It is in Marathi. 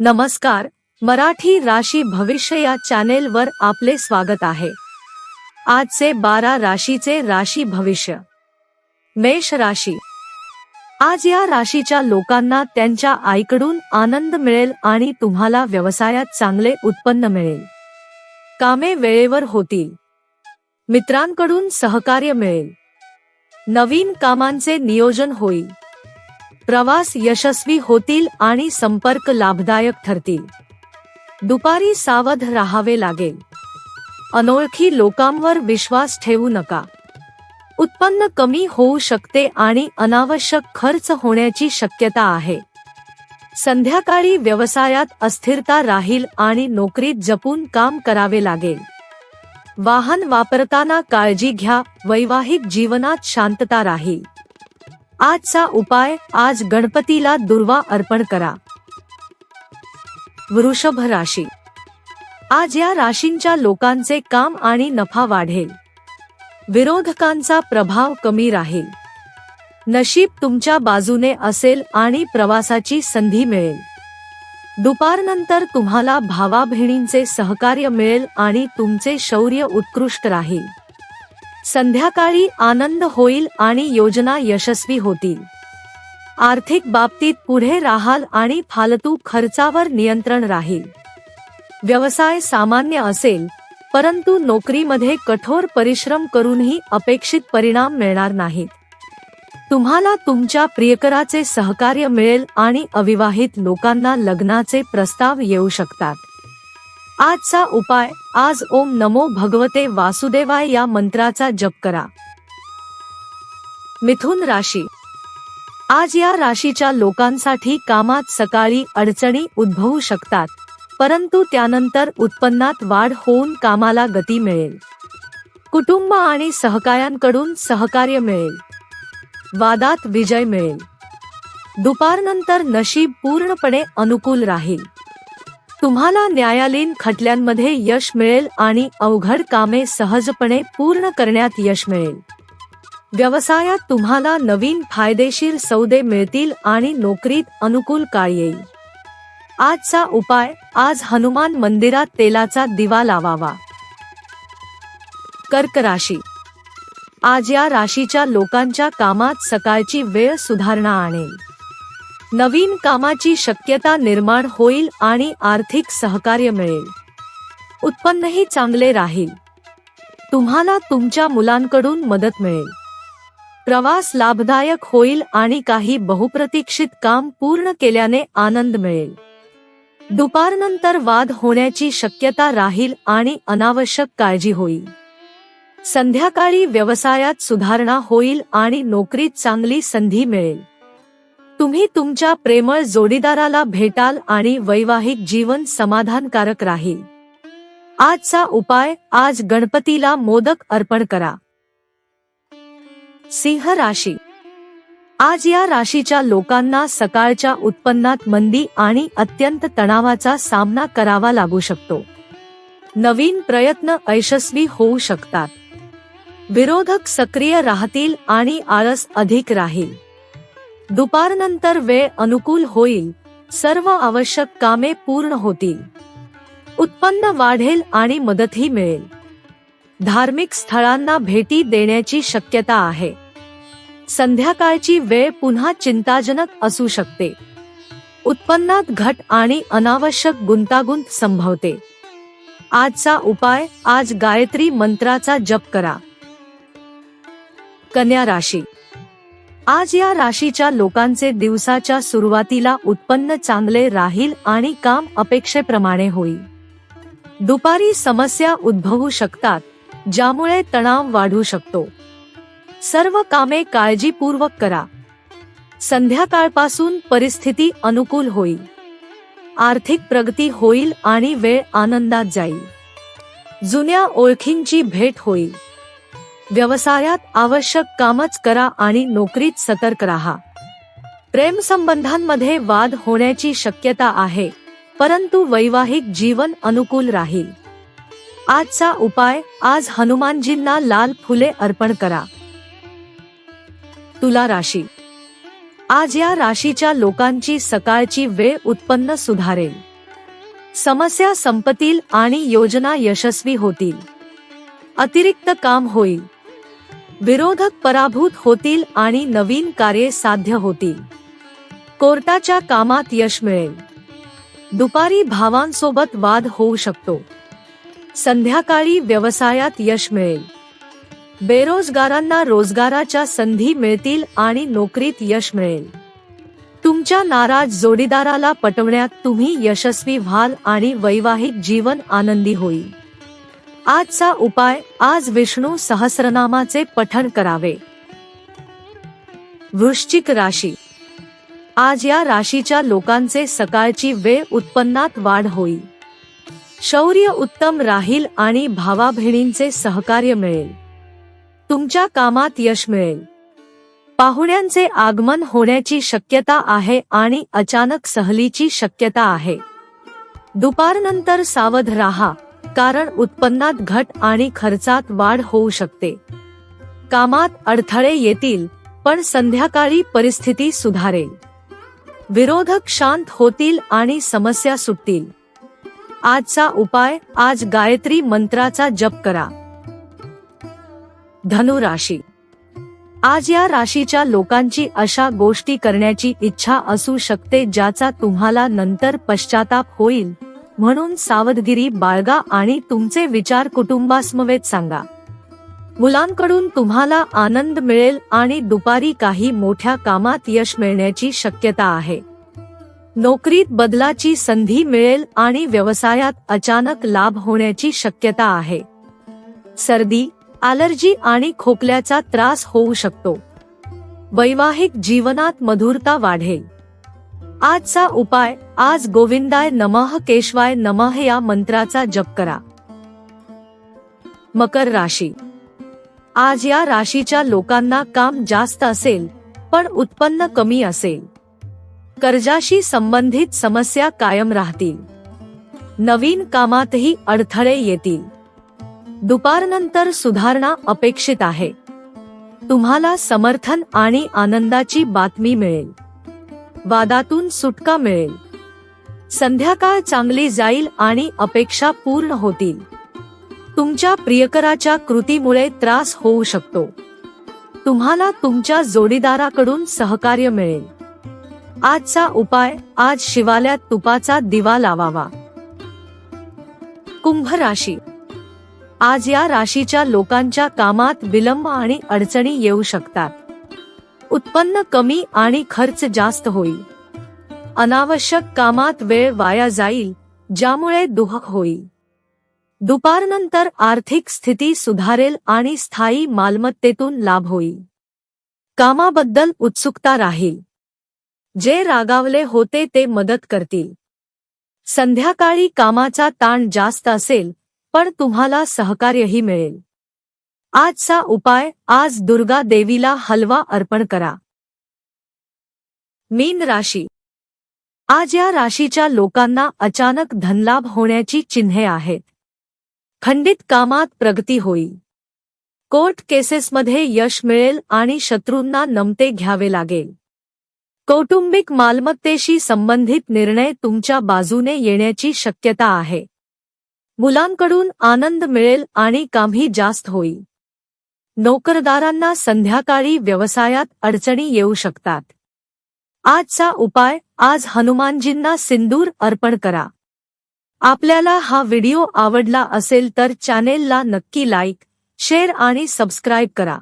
नमस्कार मराठी राशी भविष्य या चॅनेलवर आपले स्वागत आहे. आजचे बारा राशीचे राशी भविष्य. मेष राशी. आज या राशीच्या लोकांना त्यांच्या आईकडून आनंद मिळेल आणि तुम्हाला व्यवसायात चांगले उत्पन्न मिळेल. कामे वेळेवर होतील. मित्रांकडून सहकार्य मिळेल. नवीन कामांचे नियोजन होईल. प्रवास यशस्वी होतील आणि संपर्क लाभदायक ठरतील. दुपारी सावध राहावे लागेल. अनोळखी लोकांवर विश्वास ठेवू नका. उत्पन्न कमी होऊ शकते आणि अनावश्यक खर्च होण्याची शक्यता आहे. संध्याकाळी व्यवसायात अस्थिरता राहील आणि नोकरीत जपून काम करावे लागेल. वाहन वापरताना काळजी घ्या वैवाहिक जीवनात शांतता राहील. आजचा उपाय आज गणपतीला दुर्वा अर्पण करा. वृषभ राशी. आज या राशींच्या लोकांचे काम आणि नफा वाढेल. विरोधकांचा प्रभाव कमी राहील. नशीब तुमच्या बाजूने असेल आणि प्रवासाची संधी मिळेल. दुपारनंतर तुम्हाला भावा बहिणींचे सहकार्य मिळेल आणि तुमचे शौर्य उत्कृष्ट राहील. संध्याकाळी आनंद होईल आणि योजना यशस्वी होतील. आर्थिक बाबतीत पुढे राहाल आणि फालतू खर्चावर नियंत्रण राहील. व्यवसाय सामान्य असेल परंतु नोकरीमध्ये कठोर परिश्रम करूनही अपेक्षित परिणाम मिळणार नाहीत. तुम्हाला तुमच्या प्रियकराचे सहकार्य मिळेल आणि अविवाहित लोकांना लग्नाचे प्रस्ताव येऊ शकतात. आजचा उपाय आज ओम नमो भगवते वासुदेवाय या मंत्राचा जप करा. मिथुन राशी. आज या राशीच्या लोकांसाठी कामात सकाळी अडचणी उद्भवू शकतात परंतु त्यानंतर उत्पन्नात वाढ होऊन कामाला गती मिळेल. कुटुंब आणि सहकायांकडून सहकार्य मिळेल. वादात विजय मिळेल. दुपारनंतर नशीब पूर्णपणे अनुकूल राहील. तुम्हाला न्यायालयीन खटल्यांमध्ये यश मिळेल आणि अवघड कामे सहजपणे पूर्ण करण्यात यश मिळेल. व्यवसायात तुम्हाला नवीन फायदेशीर सौदे मिळतील आणि नोकरीत अनुकूल काळ येईल. आजचा उपाय आज हनुमान मंदिरात तेलाचा दिवा लावावा. कर्क राशी. आज या राशीच्या लोकांच्या कामात सकाळची वेळ सुधारणा आणेल. नवीन कामाची शक्यता निर्माण होईल आणि आर्थिक सहकार्य मिळेल. उत्पन्नही चांगले राहील. तुम्हाला तुमच्या मुलांकडून मदत मिळेल. प्रवास लाभदायक होईल आणि काही बहुप्रतीक्षित काम पूर्ण केल्याने आनंद मिळेल. दुपारनंतर वाद होण्याची शक्यता राहील आणि अनावश्यक काळजी होईल. संध्याकाळी व्यवसायात सुधारणा होईल आणि नोकरीत चांगली संधी मिळेल. तुम्ही तुमच्या प्रेमळ जोडीदाराला भेटाल आणि वैवाहिक जीवन समाधानकारक राहील. आजचा उपाय आज गणपतीला मोदक अर्पण करा. सिंह राशी. आज या राशीच्या लोकांना सकाळच्या उत्पन्नात मंदी आणि अत्यंत तणावाचा सामना करावा लागू शकतो. नवीन प्रयत्न यशस्वी होऊ शकतात. विरोधक सक्रिय राहतील आणि आळस अधिक राहील. दुपारनंतर वेळ अनुकूल होईल. सर्व आवश्यक कामे पूर्ण होतील. उत्पन्न वाढेल आणि मदतही मिळेल. धार्मिक स्थळांना भेटी देण्याची शक्यता आहे. संध्याकाळची वेळ पुन्हा चिंताजनक असू शकते. उत्पन्नात घट आणि अनावश्यक गुंतागुंत संभवते. आजचा उपाय आज गायत्री मंत्राचा जप करा. कन्या राशी आज या राशीच्या लोकांचे दिवसाच्या सुरुवातीला उत्पन्न चांगले राहील आणि काम अपेक्षेप्रमाणे होईल. दुपारी समस्या उद्भवू शकतात ज्यामुळे तणाव वाढू शकतो. सर्व कामे काळजीपूर्वक करा. संध्याकाळपासून परिस्थिती अनुकूल होईल. आर्थिक प्रगती होईल आणि वेळ आनंदात जाईल. जुन्या ओळखींची भेट होईल. व्यवसायात आवश्यक कामच करा आणि नोकरीत सतर्क राहा. प्रेम संबंधांमध्ये वाद होण्याची शक्यता आहे परंतु वैवाहिक जीवन अनुकूल राहील. आजचा उपाय आज हनुमानजींना लाल फुले अर्पण करा. तुला राशी. आज या राशीच्या लोकांची सकाळची वेळ उत्पन्न सुधारेल. समस्या संपतील आणि योजना यशस्वी होतील. अतिरिक्त काम होईल. विरोधक पराभूत होतील आणि नवीन कार्ये साध्य होतील. कोर्टाच्या कामात यश मिळेल. दुपारी भावांसोबत वाद होऊ शकतो. संध्याकाळी व्यवसायात यश मिळेल. बेरोजगारांना रोजगाराच्या संधी मिळतील आणि नोकरीत यश मिळेल. तुमच्या नाराज जोडीदाराला पटवण्यात तुम्ही यशस्वी व्हाल आणि वैवाहिक जीवन आनंदी होईल. आजचा उपाय आज विष्णू सहस्रनामाचे पठण करावे. वृश्चिक राशी. आज या राशीच्या लोकांचे सकाळची वेळ उत्पन्नात वाढ होईल शौर्य उत्तम राहील आणि भावा बहिणींचे सहकार्य मिळेल. तुमच्या कामात यश मिळेल. पाहुण्यांचे आगमन होण्याची शक्यता आहे आणि अचानक सहलीची शक्यता आहे. दुपारनंतर सावध राहा. कारण उत्पन्नात घट आणि खर्चात वाढ होऊ शकते. कामात अडथळे येतील पण संध्याकाळी परिस्थिती सुधारेल. विरोधक शांत होतील आणि समस्या सुटतील. आजचा उपाय आज गायत्री मंत्राचा जप करा. धनु राशी. आज या राशीच्या लोकांची अशा गोष्टी करण्याची इच्छा असू शकते ज्याचा तुम्हाला नंतर पश्चाताप होईल. म्हणून सावधगिरी बाळगा आणि तुमचे विचार कुटुंबासमवेत सांगा. मुलांकडून तुम्हाला आनंद मिळेल आणि दुपारी काही मोठ्या कामात यश मिळण्याची शक्यता आहे. नोकरीत बदलाची संधी मिळेल आणि व्यवसायात अचानक लाभ होण्याची शक्यता आहे. सर्दी ॲलर्जी आणि खोकल्याचा त्रास होऊ शकतो. वैवाहिक जीवनात मधुरता वाढेल. आजचा उपाय आज गोविंदाय नमः केशवाय नमः या मंत्राचा जप करा. मकर राशी. आज या राशीच्या लोकांना काम जास्त असेल पण उत्पन्न कमी असेल. कर्जाशी संबंधित समस्या कायम राहतील. नवीन कामातही अडथळे येतील. दुपारनंतर सुधारणा अपेक्षित आहे. तुम्हाला समर्थन आणि आनंदाची बातमी मिळेल. वादातून सुटका मिळेल. संध्याकाळ चांगली जाईल आणि अपेक्षा पूर्ण होतील. तुमच्या प्रियकराच्या कृतीमुळे त्रास होऊ शकतो. तुम्हाला तुमच्या जोडीदाराकडून सहकार्य मिळेल. आजचा उपाय आज शिवाल्यात तुपाचा दिवा लावावा. कुंभ राशी. आज या राशीच्या लोकांच्या कामात विलंब आणि अडचणी येऊ शकतात. उत्पन्न कमी आणि खर्च जास्त होईल. अनावश्यक कामात वेळ वाया जाईल ज्यामुळे दुहक होईल. दुपारनंतर आर्थिक स्थिती सुधारेल आणि स्थायी मालमत्तेतून लाभ होईल. कामाबद्दल उत्सुकता राहील. जे रागावले होते ते मदत करतील. संध्याकाळी कामाचा ताण जास्त असेल पण तुम्हाला सहकार्यही मिळेल. आजचा उपाय आज दुर्गा देवीला हलवा अर्पण करा. मीन राशी. आज या राशीच्या लोकांना अचानक धनलाभ होण्याची चिन्हे आहेत. खंडित कामात प्रगती होईल. कोर्ट केसेसमध्ये यश मिळेल आणि शत्रूंना नमते घ्यावे लागेल. कौटुंबिक मालमत्तेशी संबंधित निर्णय तुमच्या बाजूने येण्याची शक्यता आहे. मुलांकडून आनंद मिळेल आणि कामही जास्त होईल. नोकरदारांना संध्याकाळी व्यवसायात अडचणी येऊ शकतात. आजचा उपाय आज हनुमानजींना सिंदूर अर्पण करा. आपल्याला हा व्हिडिओ आवडला असेल तर चॅनेलला नक्की लाईक शेअर आणि सबस्क्राईब करा.